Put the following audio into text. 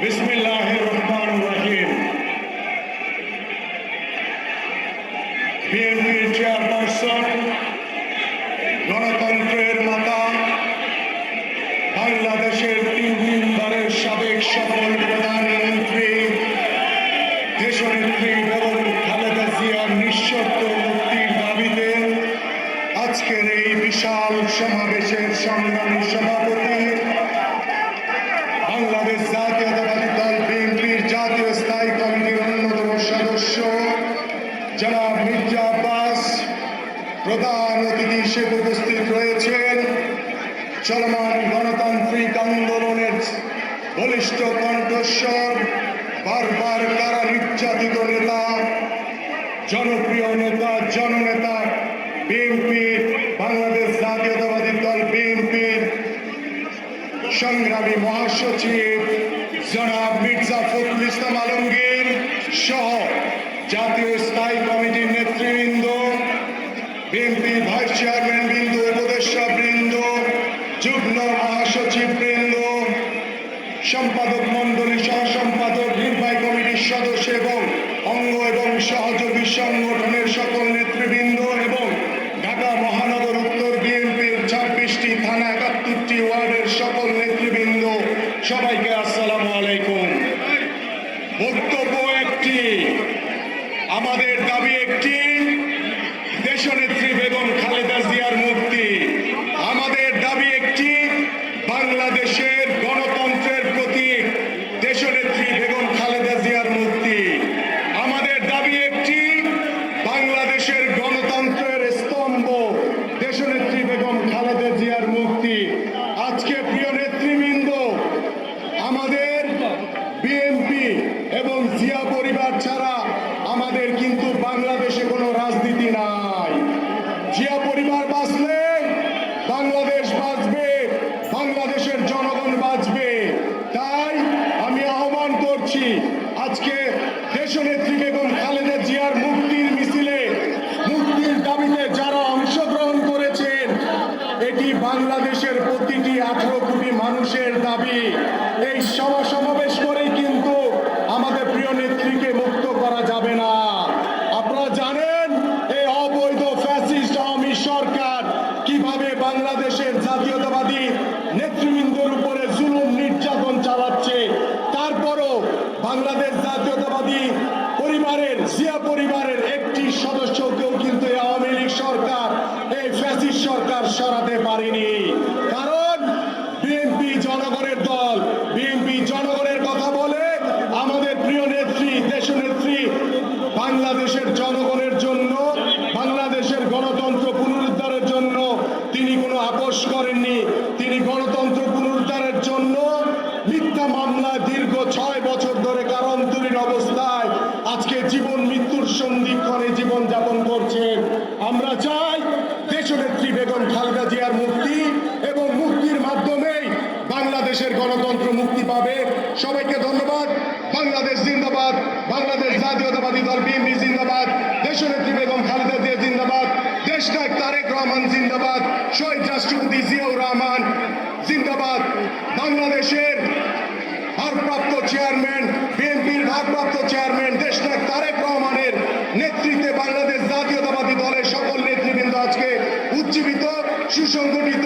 বিসমিল্লাহ গণতন্ত্রের মাতা সাবেক সফল প্রধানমন্ত্রী দেশনেত্রী বেগম খালেদা জিয়ার নিঃশর্ত এই বিশাল সমাবেশের সংগ্রামী সভাপতি বাংলাদেশ উপস্থিত রয়েছেন চলমান গণতান্ত্রিক আন্দোলনের বলিষ্ঠ কণ্ঠস্বর, বারবার কারা নির্যাতিত নেতা, জনপ্রিয় নেতা, জননেতা বিএনপির বাংলাদেশ জাতীয়তাবাদী দল বিএনপির সংগ্রামী মহাসচিব জনাব মির্জা ফখরুল ইসলাম আলমগীর সহ জাতীয় স্থায়ী কমিটির নেতৃবৃন্দ বিএনপি ভাইস চেয়ারম্যান বৃন্দ উপদেষ্টা বৃন্দ যুগ্ম মহাসচিব বৃন্দ, সম্পাদক মন্ডলী সহ সম্পাদক, নির্বাহী কমিটির সদস্য এবং অঙ্গ এবং সহযোগী সংগঠনের সকল নেতৃবৃন্দ এবং ঢাকা মহানগর উত্তর বিএনপির ছাব্বিশটি থানা একাত্তরটি ওয়ার্ডের সকল নেতৃবৃন্দ, সবাইকে আসসালামু আলাইকুম। বক্তব্য একটি, আমাদের দাবি একটি, দেশনেত্রী কোটি মানুষের দাবি, এই সভা সমাবেশ করেই কিন্তু আমাদের প্রিয় নেত্রীকে মুক্ত করা যাবে না। আপনারা জানেন, এই অবৈধ ফ্যাসিস্ট আওয়ামী সরকার কীভাবে বাংলাদেশের জাতীয়তাবাদী নেতৃবৃন্দের উপরে জুলুম নির্যাতন চালাচ্ছে, তারপরও বাংলাদেশ জাতীয়তাবাদী পরিবারের জিয়া পরিবারের একটি সদস্যকেও কিন্তু এই আওয়ামী লীগ সরকার এই ফ্যাসিস্ট সরকার সরাতে পারেনি কারণ বিএনপি জনগণের দল। বিএনপি জনগণের কথা বলে আমাদের প্রিয় নেত্রী দেশনেত্রী বাংলাদেশের জনগণের জন্য, বাংলাদেশের গণতন্ত্র পুনরুদ্ধারের জন্য তিনি কোনো আপোষ করেননি। তিনি গণতন্ত্র পুনরুদ্ধারের জন্য মিথ্যা মামলা দীর্ঘ ছয় বছর ধরে কারান্তরীণ অবস্থায় আজকে জীবন মৃত্যুর সন্ধিক্ষণে জীবন যাপন করছেন। আমরা চাই দেশনেত্রী বেগম খালেদা জিয়ার মুক্তি এবং মুক্তির মাধ্যমেই বাংলাদেশের গণতন্ত্র মুক্তি পাবে। সবাইকে ধন্যবাদ। বাংলাদেশ জিন্দাবাদ। বাংলাদেশ জাতীয়তাবাদী দল, বিএনপি জিন্দাবাদ। দেশনেত্রী বেগম খালেদা জিয়া জিন্দাবাদ। দেশ নায়ক তারেক রহমান জিন্দাবাদ। শহীদ রাষ্ট্রপতি জিয়াউর রহমান জিন্দাবাদ। বাংলাদেশের ভারপ্রাপ্ত চেয়ারম্যান, বিএনপির ভারপ্রাপ্ত চেয়ারম্যান দেশনায়ক তারেক রহমানের নেতৃত্বে বাংলাদেশ জাতীয়তাবাদী দলের সকল নেতৃবৃন্দ আজকে উজ্জীবিত, সুসংগঠিত